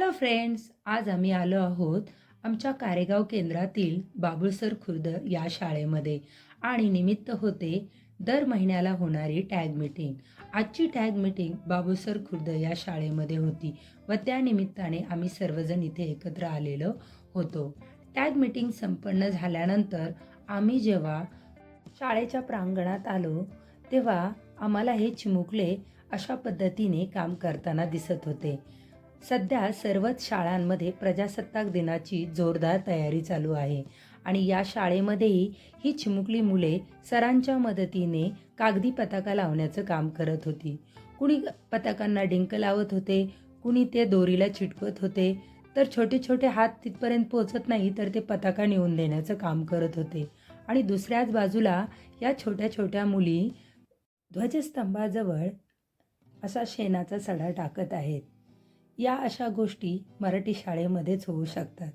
Hello friends आज आम्ही आलो आहोत आमच्या कारेगाव केंद्रातील बाबुळसर खुर्द या शाळेमध्ये आणि निमित्त होते दर महिन्याला होणारी टॅग मीटिंग. आजची टॅग मीटिंग बाबुळसर खुर्द या शाळेमध्ये होती व त्या निमित्ताने आम्ही सर्वजण इथे एकत्र आलेलो होतो. टॅग मीटिंग संपन्न झाल्यानंतर आम्ही जेव्हा शाळेच्या प्रांगणात आलो तेव्हा आम्हाला हे चिमुकले अशा पद्धतीने काम करताना दिसत होते. सध्या सर्वच शाळांमध्ये प्रजासत्ताक दिनाची जोरदार तयारी चालू आहे. आणि या शाळेमध्येही ही चिमुकली मुले सरांच्या मदतीने कागदी पताका लावण्याचं काम करत होती. कुणी पताकांना डिंक लावत होते कुणी ते दोरीला चिटकवत होते तर छोटे छोटे हात तिथपर्यंत पोहोचत नाही तर ते पताका नेऊन देण्याचं काम करत होते. आणि दुसऱ्याच बाजूला या छोट्या छोट्या मुली ध्वजस्तंभाजवळ असा शेणाचा सडा टाकत आहेत. या अशा गोष्टी मराठी शाळेमध्येच होऊ शकतात.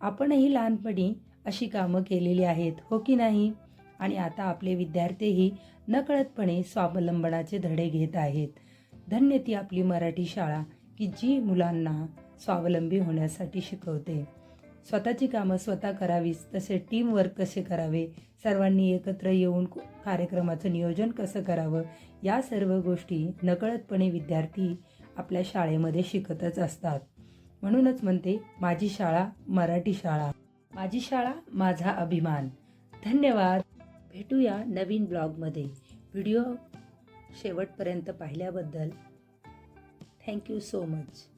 आपणही लहानपणी अशी कामं केलेली आहेत हो की नाही? आणि आता आपले विद्यार्थीही नकळतपणे स्वावलंबनाचे धडे घेत आहेत. धन्य ती आपली मराठी शाळा की जी मुलांना स्वावलंबी होण्यासाठी शिकवते. स्वतःची कामं स्वतः करावीच तसे टीमवर्क कसे करावे? सर्वांनी एकत्र येऊन कार्यक्रमाचं नियोजन कसं करावं? या सर्व गोष्टी नकळतपणे विद्यार्थी आपल्या शाळेमध्ये शिकतच असतात. म्हणूनच म्हणते माझी शाळा मराठी शाळा. माझी शाळा माझा अभिमान. धन्यवाद. भेटूया नवीन ब्लॉगमध्ये. व्हिडिओ शेवटपर्यंत पाहिल्याबद्दल थँक्यू सो मच.